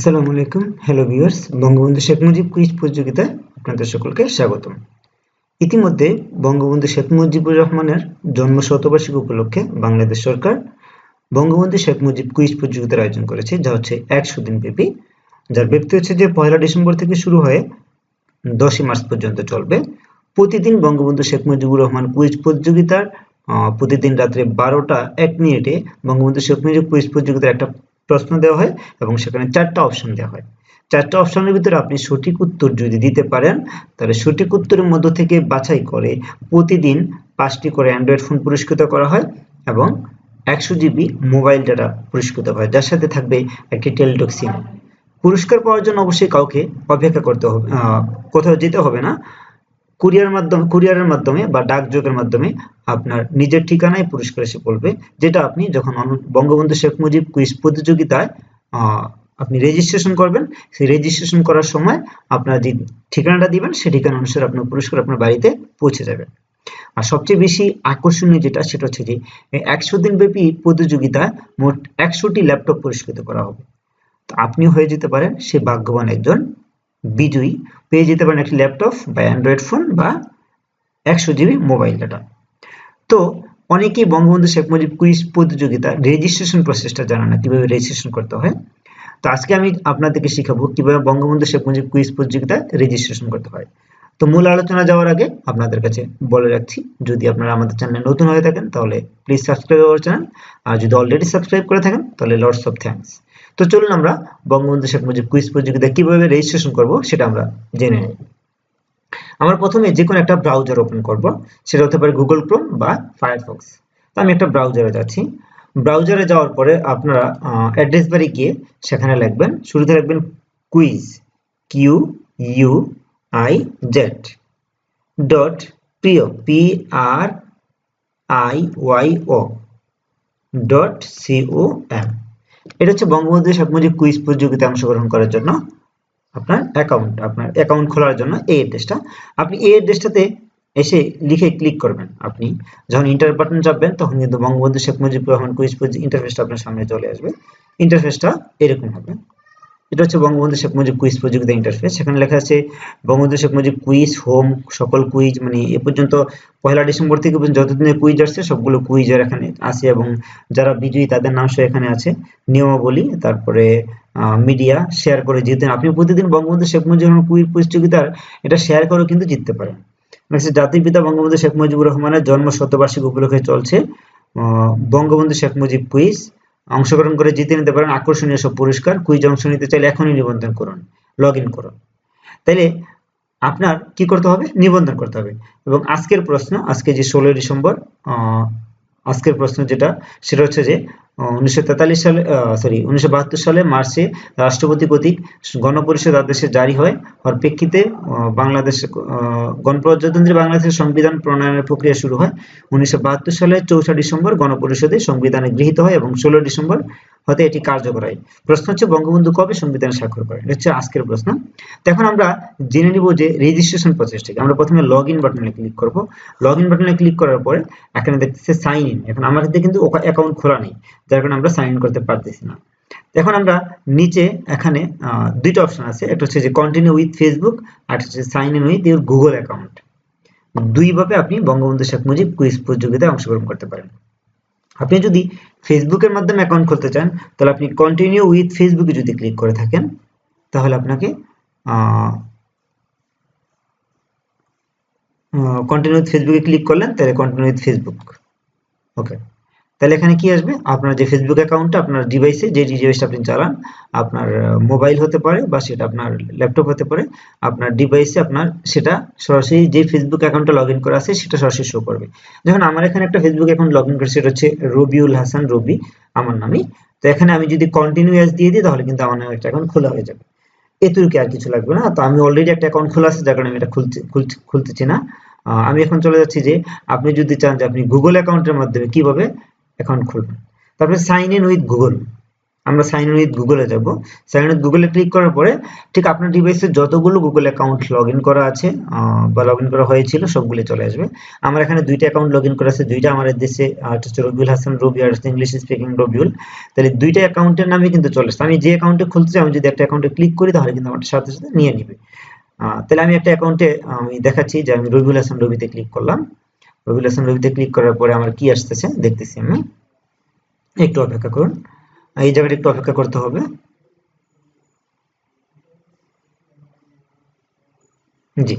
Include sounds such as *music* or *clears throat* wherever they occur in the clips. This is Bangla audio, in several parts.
আসসালামু আলাইকুম। Hello viewers Bangabandhu Sheikh Mujib quiz প্রতিযোগিতায় আপনাদের সকলকে স্বাগতম। ইতিমধ্যে বঙ্গবন্ধু শেখ মুজিবুর রহমানের জন্ম শতবার্ষিকী উপলক্ষে বাংলাদেশ সরকার বঙ্গবন্ধু শেখ মুজিব কুইজ প্রতিযোগিতার আয়োজন করেছে, যা হচ্ছে একশো দিন ব্যাপী, যার ব্যক্তি হচ্ছে যে পয়লা ডিসেম্বর থেকে শুরু হয়ে দশই মার্চ পর্যন্ত চলবে। প্রতিদিন বঙ্গবন্ধু শেখ মুজিবুর রহমান কুইজ প্রতিযোগিতার প্রতিদিন রাত্রে বারোটা এক মিনিটে বঙ্গবন্ধু শেখ মুজিব কুইজ প্রতিযোগিতার একটা প্রশ্ন দেওয়া হয় এবং সেখানে চারটা অপশন দেওয়া হয়। চারটা অপশনের ভিতরে আপনি সঠিক উত্তর যদি দিতে পারেন, তাহলে সঠিক উত্তরের মধ্য থেকে বাছাই করে প্রতিদিন পাঁচটি করে অ্যান্ড্রয়েড ফোন পুরস্কৃত করা হয় এবং একশো জিবি মোবাইল ডাটা পুরস্কৃত হয়, যার সাথে থাকবে একটি টেলিটক সিম পুরস্কার পাওয়ার জন্য অবশ্যই কাউকে অপেক্ষা করতে হবে কোথাও যেতে হবে না। কুরিয়ার মাধ্যমে, কুরিয়ারের মাধ্যমে বা ডাকযোগের মাধ্যমে আপনার নিজের ঠিকানায় পুরস্কার এসে পড়বে, যেটা আপনি যখন বঙ্গবন্ধু শেখ মুজিব কুইজ প্রতিযোগিতায় আপনি রেজিস্ট্রেশন করবেন, সেই রেজিস্ট্রেশন করার সময় আপনার যে ঠিকানাটা দিবেন, সেই ঠিকানা অনুসারে আপনার পুরস্কার আপনার বাড়িতে পৌঁছে যাবে। আর সবচেয়ে বেশি আকর্ষণীয় যেটা, সেটা হচ্ছে যে একশো দিন ব্যাপী প্রতিযোগিতায় মোট একশোটি ল্যাপটপ পুরস্কৃত করা হবে। তো আপনি হয়ে যেতে পারেন, সে ভাগ্যবান একজন বিজয়ী পেয়ে যেতে পারেন একটি ল্যাপটপ বা অ্যান্ড্রয়েড ফোন বা একশো জিবি মোবাইল ডাটা তো অনেকেই বঙ্গবন্ধু শেখ মুজিব কুইজ প্রতিযোগিতা রেজিস্ট্রেশন প্রসেসটা জানে না, কীভাবে রেজিস্ট্রেশন করতে হয়। তো আজকে আমি আপনাদেরকে শিখাবো কীভাবে বঙ্গবন্ধু শেখ মুজিব কুইজ প্রতিযোগিতা রেজিস্ট্রেশন করতে হয়। তো মূল আলোচনা যাওয়ার আগে আপনাদের কাছে বলে রাখছি, যদি আপনারা আমাদের চ্যানেলে নতুন হয়ে থাকেন তাহলে প্লিজ সাবস্ক্রাইব আওয়ার চ্যানেল আর যদি অলরেডি সাবস্ক্রাইব করে থাকেন তাহলে লর্ডস অফ থ্যাঙ্কস তো চলুন আমরা বঙ্গবন্ধু শেখ মুজিব কুইজ প্রতিযোগিতা কীভাবে রেজিস্ট্রেশন করব সেটা আমরা জেনে নিই। আমরা প্রথমে যে কোনো একটা ব্রাউজার ওপেন করব, সেটা হতে পারে গুগল ক্রোম বা ফায়ারফক্স তো আমি একটা ব্রাউজারে যাচ্ছি। ব্রাউজারে যাওয়ার পরে আপনারা অ্যাড্রেস বারে গিয়ে সেখানে লিখবেন, শুরুতে লিখবেন quiz Q U I Z dot Priyo P R I Y O dot C O M এটা হচ্ছে বঙ্গবন্ধু শেখ মুজিব কুইজ প্রতিযোগিতায় অংশগ্রহণ করার জন্য আপনার অ্যাকাউন্ট আপনার অ্যাকাউন্ট খোলার জন্য এই অ্যাড্রেসটা আপনি এই অ্যাড্রেসটাতে এসে লিখে ক্লিক করবেন। আপনি যখন ইন্টার বাটন চাপবেন, তখন কিন্তু বঙ্গবন্ধু শেখ মুজিবুর রহমান কুইজ ইন্টারফেসটা আপনার সামনে চলে আসবে। ইন্টারফেসটা এরকম হবে। এটা হচ্ছে বঙ্গবন্ধু শেখ মুজিব কুইজ প্রতিযোগিতা ইন্টারফেস সেখানে লেখা আছে, বঙ্গবন্ধু শেখ মুজিব কুইজ, হোম, সকল কুইজ মানে এ পর্যন্ত পয়লা ডিসেম্বর থেকে যতদিনের কুইজ আসছে, সবগুলো কুইজের এখানে আছে এবং যারা বিজয়ী তাদের নাম সহ এখানে আছে। নিয়মাবলী, তারপরে মিডিয়া শেয়ার করে জিতেন আপনি প্রতিদিন বঙ্গবন্ধু শেখ রহমান কুইজ প্রতিযোগিতার এটা শেয়ার করে কিন্তু জিততে পারেন। নেক্সট জাতির পিতা বঙ্গবন্ধু শেখ মুজিবুর রহমানের জন্ম শতবার্ষিকী উপলক্ষে চলছে বঙ্গবন্ধু শেখ মুজিব কুইজ। অংশগ্রহণ করে জিতে নিতে পারেন, আকর্ষণীয় সব পুরস্কার। কুইজ অংশ নিতে চাইলে এখনই নিবন্ধন করুন লগ ইন করুন। তাইলে আপনার কি করতে হবে? নিবন্ধন করতে হবে। এবং আজকের প্রশ্ন, আজকে যে ষোলোই ডিসেম্বর আজকের প্রশ্ন যেটা, সেটা হচ্ছে যে উনিশশো তেতাল্লিশ সালে সরি উনিশশো বাহাত্তর সালে মার্চে রাষ্ট্রপতি কর্তৃক গণপরিষদ আদেশে জারি হয়। হওয়ার বাংলাদেশ গণপ্রজাতন্ত্রী বাংলাদেশের সংবিধান প্রণয়নের প্রক্রিয়া শুরু হয়। উনিশশো বাহাত্তর সালে চৌঠা ডিসেম্বর গণপরিষদে সংবিধানে গৃহীত হয় এবং ষোলো ডিসেম্বর হতে এটি কার্যকর হয়। প্রশ্ন হচ্ছে, বঙ্গবন্ধু কবে সংবিধান স্বাক্ষর করেন? এটা হচ্ছে আজকের প্রশ্ন। এখন আমরা জেনে নিব যে রেজিস্ট্রেশন প্রসেসটাকে আমরা প্রথমে লগ ইন বাটনে ক্লিক করব। লগ ইন বাটনে ক্লিক করার পরে এখানে দেখতেছে সাইন ইন এখন আমার কিন্তু অ্যাকাউন্ট খোলা নেই। যার কারণে আমরা সাইন ইন করতে পারতেছি না। এখন আমরা নিচে এখানে দুইটা অপশন আছে। একটা হচ্ছে যে কন্টিনিউ উইথ ফেসবুক আর হচ্ছে sign in with your Google account দুইভাবে আপনি বঙ্গবন্ধু শেখ মুজিব কুইজ প্রতিযোগিতায় অংশগ্রহণ করতে পারেন। আপনি যদি ফেসবুকের মাধ্যমে অ্যাকাউন্ট খুলতে চান, তাহলে আপনি কন্টিনিউ উইথ ফেসবুকে যদি ক্লিক করে থাকেন, তাহলে আপনাকে কন্টিনিউ উইথ ফেসবুকে ক্লিক করলেন, তাহলে কন্টিনিউ উইথ ফেসবুক ওকে তাহলে এখানে কি আসবে? আপনার যে ফেসবুক অ্যাকাউন্টটা আপনার ডিভাইসে যে ডিভাইসটা আপনি চালান, আপনার মোবাইল হতে পারে বা সেটা আপনার ল্যাপটপ হতে পারে, আপনার ডিভাইসে আপনার সেটা সরাসরি যে ফেসবুক অ্যাকাউন্টটা লগ ইন করা আছে, সেটা সরাসরি শো করবে। যখন আমার এখানে একটা ফেসবুক অ্যাকাউন্ট লগ ইন করে সেটা হচ্ছে রবিউল হাসান রবি, আমার নামই। তো এখানে আমি যদি কন্টিনিউ অ্যাজ দিয়ে দিই, তাহলে কিন্তু আমার নামে একটা অ্যাকাউন্ট খোলা হয়ে যাবে। এতটুকু আর কিছু লাগবে না। তো আমি অলরেডি একটা অ্যাকাউন্ট খোলা আছে, যার কারণে আমি এটা খুলতে খুলতে, খুলতেছি না। আমি এখন চলে যাচ্ছি যে, আপনি যদি চান যে আপনি গুগল অ্যাকাউন্টের মাধ্যমে কীভাবে অ্যাকাউন্ট খুলবেন তারপরে সাইন ইন উইথ গুগল আমরা সাইন ইন উইথ গুগলে যাব। সাইন ইন উইথ গুগলে ক্লিক করার পরে ঠিক আপনার ডিভাইসে যতগুলো গুগল অ্যাকাউন্ট লগ করা আছে বা লগ করা হয়েছিল, সবগুলি চলে আসবে। আমার এখানে দুইটা অ্যাকাউন্ট লগ করা আছে, দুইটা আমার দেশে রবিউল হাসান রবি আর ইংলিশ স্পিকিং রবিউল। তাহলে দুইটা অ্যাকাউন্টের নামে কিন্তু চলে আসছে আমি যে অ্যাকাউন্টে খুলতে চাই, আমি যদি একটা অ্যাকাউন্টে ক্লিক করি, তাহলে কিন্তু আমার সাথে সাথে নিয়ে নিবে। তাহলে আমি একটা অ্যাকাউন্টে আমি দেখাচ্ছি যে আমি রবিউল হাসান রবিতে ক্লিক করলাম। রবিউল রবিতে ক্লিক করার পরে আমার কি আসতেছে? দেখতেছি আমি। একটু অপেক্ষা করুন। এই জায়গাটা একটু অপেক্ষা করতে হবে। জি।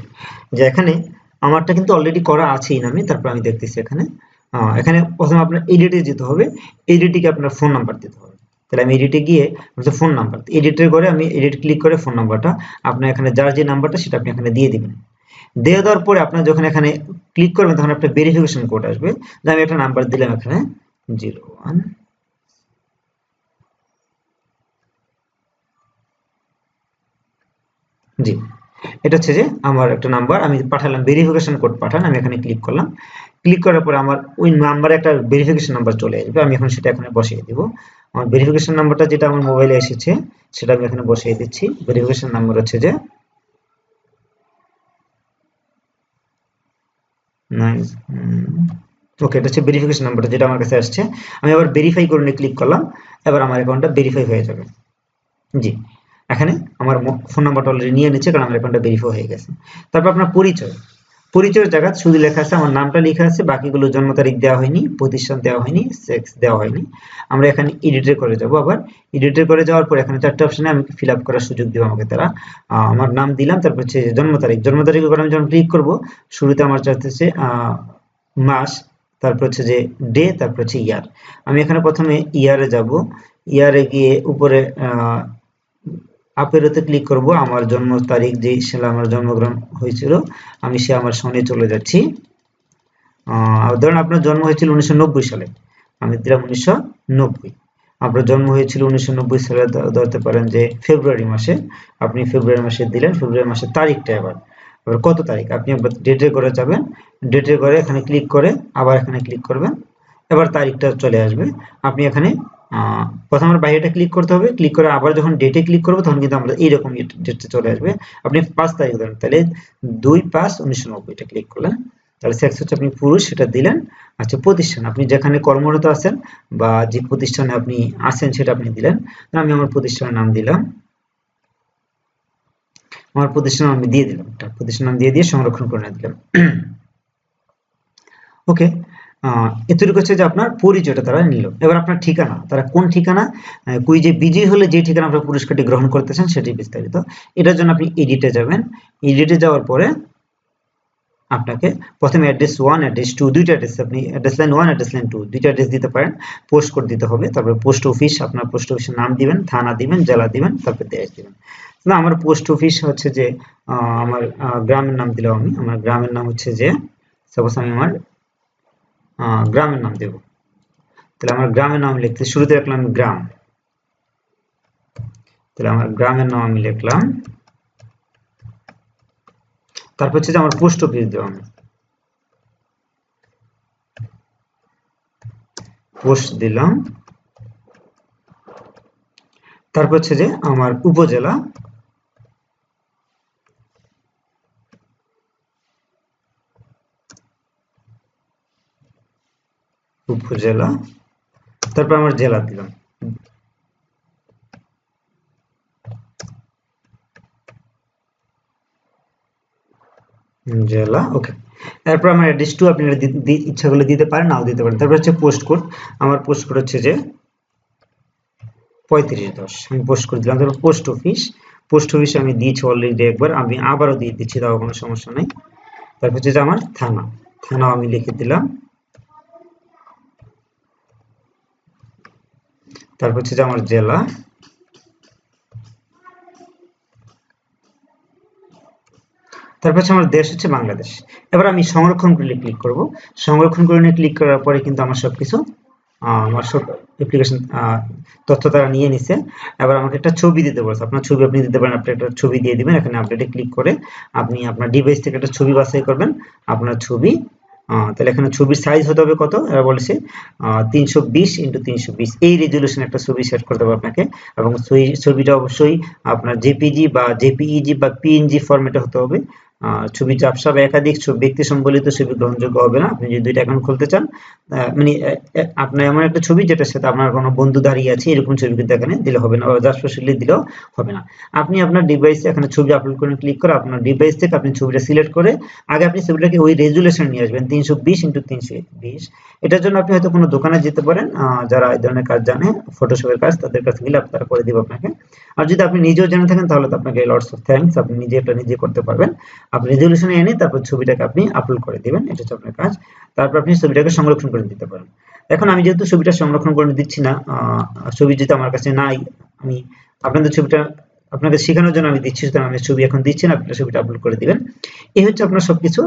যে এখানে আমারটা কিন্তু অলরেডি করা আছেই নামে তারপর আমি দেখতেছি এখানে। এখানে প্রথমে আপনার এডিটে যেতে হবে। এডিটিকে আপনার ফোন নাম্বার দিতে হবে। তাহলে আমি এডিটে গিয়ে ফোন নাম্বার এডিটের করে আমি এডিট ক্লিক করে ফোন নাম্বারটা আপনার এখানে যার যে নাম্বারটা সেটা আপনি এখানে দিয়ে দিবেন। দিয়ে দেওয়ার পরে আপনার যখন এখানে ক্লিক করবেন, তখন একটা ভেরিফিকেশন কোড আসবে। যে আমি একটা নাম্বার দিলাম এখানে জিরো ওয়ান জি, এটা হচ্ছে যে আমার একটা নাম্বার আমি পাঠালাম ভেরিফিকেশন কোড পাঠান, আমি এখানে ক্লিক করলাম। ক্লিক করার পরে আমার ওই নাম্বারে একটা ভেরিফিকেশন নাম্বার চলে আসবে, আমি এখন সেটা এখানে বসিয়ে দিব। আমার ভেরিফিকেশন নাম্বারটা যেটা আমার মোবাইলে এসেছে, সেটা আমি এখানে বসিয়ে দিচ্ছি। ভেরিফিকেশন নাম্বার হচ্ছে যে ওকে এটা হচ্ছে ভেরিফিকেশন নাম্বারটা যেটা আমার কাছে আসছে। আমি আবার ভেরিফাই করে ক্লিক করলাম, এবার আমার অ্যাকাউন্টটা ভেরিফাই হয়ে যাবে। জি, এখানে আমার ফোন নাম্বারটা অলরেডি নিয়ে নিচ্ছে, কারণ আমার অ্যাকাউন্টটা ভেরিফাই হয়ে গেছে। তারপর আপনার পরিচয়। পরিচয়ের জায়গা শুধু লেখা আছে, আমার নামটা লেখা আছে, বাকিগুলো জন্ম তারিখ দেওয়া হয়নি, প্রতিষ্ঠান দেওয়া হয়নি সেক্স দেওয়া হয়নি। আমরা এখানে এডিটে করে যাব আবার। এডিটে করে যাওয়ার পর এখানে চারটে অপশনে আমি ফিল আপ করার সুযোগ দেবো আমাকে তারা। আমার নাম দিলাম, তারপর হচ্ছে জন্ম তারিখ। জন্ম তারিখ করে আমি যখন ক্লিক করব, শুরুতে আমার চাচ্ছে মাস, তারপর হচ্ছে যে ডে তারপর হচ্ছে ইয়ার আমি এখানে প্রথমে ইয়ারে যাব। ইয়ারে গিয়ে উপরে আপেরোতে ক্লিক করব, আমার জন্ম তারিখ যে সালে আমার জন্মগ্রহণ হয়েছিল, আমি সে আমার সনে চলে যাচ্ছি। ধরুন আপনার জন্ম হয়েছিল উনিশশো সালে, আমি দিলাম উনিশশো আপনার জন্ম হয়েছিল উনিশশো সালে ধরতে পারেন যে ফেব্রুয়ারি মাসে, আপনি ফেব্রুয়ারি মাসে দিলেন, ফেব্রুয়ারি মাসের তারিখটা এবার। এবার কত তারিখ? আপনি ডেটে করে যাবেন ডেটে করে এখানে ক্লিক করে, আবার এখানে ক্লিক করবেন, এবার তারিখটা চলে আসবে। আপনি এখানে প্রথম আমরা বাইরেটা ক্লিক করতে হবে। ক্লিক করে আবার যখন ডেটে ক্লিক করব, তখন কিন্তু আমরা এইরকম ডেটে চলে আসবে। আপনি পাঁচ তারিখ ধরেন, তাহলে দুই পাঁচ উনিশশো নব্বইটা ক্লিক করলেন। তাহলে সেক্স হচ্ছে আপনি পুরুষ সেটা দিলেন। আচ্ছা প্রতিষ্ঠান, আপনি যেখানে কর্মরত আছেন বা যে প্রতিষ্ঠানে আপনি আছেন সেটা আপনি দিলেন। আমি আমার প্রতিষ্ঠানের নাম দিলাম। আমার প্রতিষ্ঠান আমি দিয়ে দিলাম। প্রতিষ্ঠান নাম দিয়ে দিয়ে সংরক্ষণ করে দিলাম। *clears throat* ওকে এতটুকু হচ্ছে যে আপনার পরিচয়টা তারা নিল। এবার আপনার ঠিকানা, তারা কোন ঠিকানা কুইজে বিজয়ী হলে যে ঠিকানা আপনার পুরস্কারটি গ্রহণ করতেছেন সেটি বিস্তারিত। এটার জন্য আপনি এডিটে যাবেন। এডিটে যাওয়ার পরে আপনাকে প্রথমে অ্যাড্রেস ওয়ান অ্যাড্রেস টু দুইটা অ্যাড্রেস আপনি address line one address line two দুইটা অ্যাড্রেস দিতে পারেন। পোস্ট কোড দিতে হবে, তারপরে পোস্ট অফিস আপনার পোস্ট অফিসের নাম দিবেন, থানা দিবেন, জেলা দিবেন, তারপরে দেশ দিবেন। না আমার পোস্ট অফিস হচ্ছে যে আমার গ্রামের নাম দিলাম আমি। আমার গ্রামের নাম হচ্ছে যে সাপোজ আমি আমার গ্রামের নাম দেব। তাহলে আমার গ্রামের নাম লিখতে, শুরুতে লিখলাম গ্রাম। তাহলে আমার গ্রামের নাম আমি লিখলাম। তারপর হচ্ছে যে আমার পোস্ট অফিস দেব আমি। পোস্ট দিলাম। তারপর হচ্ছে যে আমার উপজেলা উপজেলা, তারপর আমার জেলা দিলাম। জেলা, ওকে। তারপর আমার অ্যাড্রেস টু আপনি ইচ্ছা করলে দিতে পারেন, নাও দিতে পারেন। তারপর হচ্ছে পোস্ট কোড আমার পোস্ট কোড হচ্ছে যে পঁয়ত্রিশ দশ। আমি পোস্ট করে দিলাম। তারপর পোস্ট অফিস পোস্ট অফিসে আমি দিয়েছি অলরেডি একবার। আমি আবারও দিয়ে দিচ্ছি, তাও কোনো সমস্যা নেই। তারপর হচ্ছে যে আমার থানা। থানাও আমি লিখে দিলাম। তারপর হচ্ছে যে আমার জেলা। তারপর হচ্ছে আমার দেশ হচ্ছে বাংলাদেশ। এবার আমি সংরক্ষণ করলে ক্লিক করব। সংরক্ষণ করে ক্লিক করার পরে কিন্তু আমার সবকিছু আমার সব অ্যাপ্লিকেশন তথ্য তারা নিয়ে নিছে। এবার আমাকে একটা ছবি দিতে বলছে। আপনার ছবি আপনি দিতে পারেন, আপনি একটা ছবি দিয়ে দিবেন। এখানে আপডেটে ক্লিক করে আপনি আপনার ডিভাইস থেকে একটা ছবি বাছাই করবেন। আপনার ছবি তাহলে এখানে ছবির সাইজ হতে হবে কত? এরা বলেছে তিনশো বিশ ইন্টু তিনশো বিশ। এই রেজুলেশন একটা ছবি সেট করতে হবে আপনাকে। এবং ছবিটা অবশ্যই আপনার জেপিজি বা জেপিইজি বা পিএনজি ফরম্যাটে হতে হবে। ছবি চাপসা বা একাধিক ব্যক্তি সম্বলিত ছবি গ্রহণযোগ্য হবে না। আপনি যদি দুইটা অ্যাকাউন্ট খুলতে চান মানে আপনার এমন একটা ছবি যেটার সাথে আপনার কোনো বন্ধু দাঁড়িয়ে আছে, এরকম ছবি কিন্তু এখানে দিলে হবে না বা জাস্ট দিলেও হবে না। আপনি আপনার ডিভাইসে এখানে ছবি আপলোড করে ক্লিক করে আপনার ডিভাইস থেকে আপনি ছবিটা সিলেক্ট করে আগে আপনি ছবিটাকে ওই রেজুলেশন নিয়ে আসবেন, তিনশো বিশ ইন্টু তিনশো বিশ। এটার জন্য আপনি হয়তো কোনো দোকানে যেতে পারেন যারা এই ধরনের কাজ জানে ফটোশপের কাজ, তাদের কাছে গেলে তারা করে দিবে আপনাকে। আর যদি আপনি নিজেও জেনে থাকেন, তাহলে তো আপনাকে লটস অফ থ্যাঙ্কস আপনি নিজে এটা নিজে করতে পারবেন। আপনি রেজলিউশনে এনে তারপর ছবিটাকে আপনি আপলোড করে দিবেন, এটা হচ্ছে আপনার কাজ। তারপর আপনি ছবিটাকে সংরক্ষণ করে দিতে পারেন। এখন আমি যেহেতু ছবিটা সংরক্ষণ করে দিচ্ছি না ছবি যেহেতু আমার কাছে নাই, আমি আপনাদের ছবিটা আপনাদের শেখানোর জন্য আমি দিচ্ছি, সুতরাং আমি ছবি এখন দিচ্ছি না, আপনারা ছবিটা আপলোড করে দিবেন। এই হচ্ছে আপনার সবকিছু।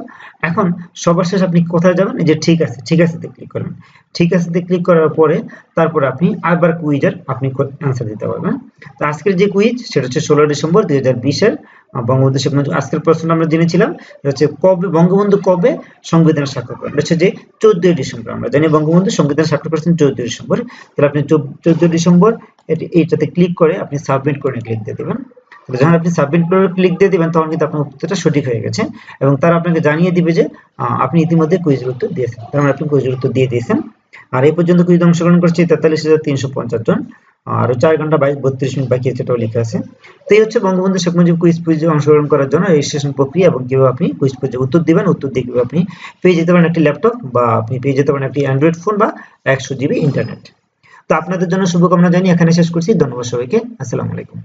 এখন সবার শেষ আপনি কোথায় যাবেন? যে ঠিক আছে ঠিক আছে ক্লিক করবেন। ঠিক আছে ক্লিক করার পরে তারপর আপনি আবার কুইজের আপনি অ্যান্সার দিতে পারবেন। তো আজকের যে কুইজ সেটা হচ্ছে ষোলো ডিসেম্বর দুই হাজার বিশের বঙ্গবন্ধু শেখ মুজিব। আজকের প্রশ্ন আমরা জেনেছিলাম হচ্ছে কবে বঙ্গবন্ধু কবে সংবিধান স্বাক্ষর করেন? হচ্ছে যে চোদ্দই ডিসেম্বর আমরা জানি বঙ্গবন্ধু সংবিধান স্বাক্ষর করেছেন চোদ্দই ডিসেম্বর। তাহলে আপনি চোদ্দই ডিসেম্বর এইটাতে ক্লিক করে আপনি সাবমিট করে ক্লিক দিয়ে দেবেন। যখন আপনি সাবমিট করে ক্লিক দিয়ে দিবেন, তখন কিন্তু আপনার উত্তরটা সঠিক হয়ে গেছে এবং তারা আপনাকে জানিয়ে দিবে যে আপনি ইতিমধ্যে কুইজের উত্তর দিয়েছেন। তার মানে আপনি কুইজের উত্তর দিয়ে দিয়েছেন। আর এই পর্যন্ত কুইজ অংশগ্রহণ করছে তেতাল্লিশ হাজার তিনশো পঞ্চাশ জন। আরও চার ঘণ্টা বাইশ, বত্রিশ মিনিট বাকি আছে, এটাও লেখা আছে। তো এই হচ্ছে বঙ্গবন্ধু শেখ মুজিব কুইজ প্রতিযোগিতা অংশগ্রহণ করার জন্য রেজিস্ট্রেশন প্রক্রিয়া এবং কীভাবে আপনি কুইজ কুইজে উত্তর দিবেন, উত্তর দিয়ে কীভাবে আপনি পেয়ে যেতে পারেন একটি ল্যাপটপ বা আপনি পেয়ে যেতে পারেন একটি অ্যান্ড্রয়েড ফোন বা একশো জিবি ইন্টারনেট তো আপনাদের জন্য শুভকামনা জানিয়ে এখানে শেষ করছি। ধন্যবাদ সবাইকে। আসসালামু আলাইকুম।